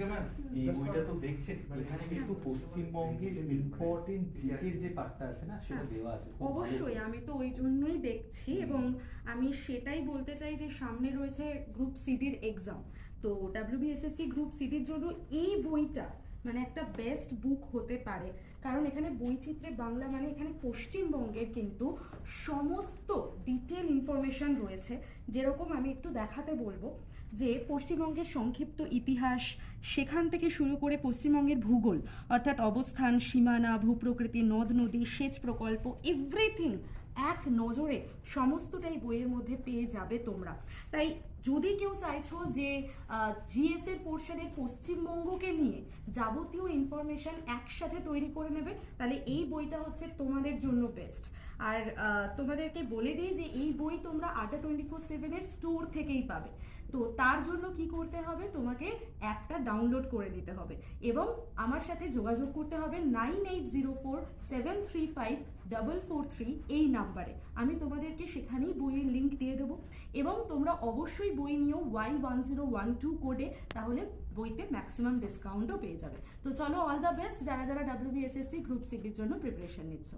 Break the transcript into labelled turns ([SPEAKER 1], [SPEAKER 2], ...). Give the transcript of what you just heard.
[SPEAKER 1] Ritika ma'am এই বইটা তো দেখছেন এখানে কিন্তু পশ্চিমবঙ্গের ইম্পর্টেন্ট জিকের যে পার্টটা আছে না সেটা
[SPEAKER 2] হ্যাঁ।
[SPEAKER 1] দেওয়া আছে
[SPEAKER 2] অবশ্যই আমি তো ওই জন্যই দেখছি এবং আমি সেটাই বলতে চাই যে সামনে রয়েছে গ্রুপ সিডির এক্সাম তো ডাব্লিউবিএসএসসি গ্রুপ সিডির জন্য এই বইটা মানে একটা বেস্ট বুক হতে পারে। কারণ এখানে বৈচিত্র্যে বাংলা মানে এখানে পশ্চিমবঙ্গের কিন্তু সমস্ত ডিটেল ইনফরমেশন রয়েছে, যেরকম আমি একটু দেখাতে বলব, যে পশ্চিমবঙ্গের সংক্ষিপ্ত ইতিহাস, সেখান থেকে শুরু করে পশ্চিমবঙ্গের ভূগোল, অর্থাৎ অবস্থান, সীমানা, ভূপ্রকৃতি, নদ, নদী, সেচ প্রকল্প এভরিথিং এক নজরে সমস্তটাই বইয়ের মধ্যে পেয়ে যাবে তোমরা। তাই যদি কেউ চাইছো যে জিএস এর পোর্শনের পশ্চিমবঙ্গকে নিয়ে যাবতীয় ইনফরমেশন একসাথে তৈরি করে নেবে, তাহলে এই বইটা হচ্ছে তোমাদের জন্য বেস্ট আর তোমাদেরকে বলে দিই যে, এই বই তোমরা আড্ডা টোয়েন্টি ফোর সেভেনের স্টোর থেকেই পাবে। তো তার জন্য কি করতে হবে? তোমাকে অ্যাপটা ডাউনলোড করে নিতে হবে এবং আমার সাথে যোগাযোগ করতে হবে nine eight zero four seven three five double four three এই নাম্বারে। আমি তোমাদেরকে সেখানেই বইয়ের লিঙ্ক দিয়ে দেবো। এবং তোমরা অবশ্যই বই নিও Y one zero one two কোডে তাহলে বইতে ম্যাক্সিমাম ডিসকাউন্টও পেয়ে যাবে। তো চলো অল দ্য বেস্ট যারা যারা ডাব্লিউবিএসএসসি গ্রুপ সিটির জন্য প্রিপারেশন নিচ্ছ।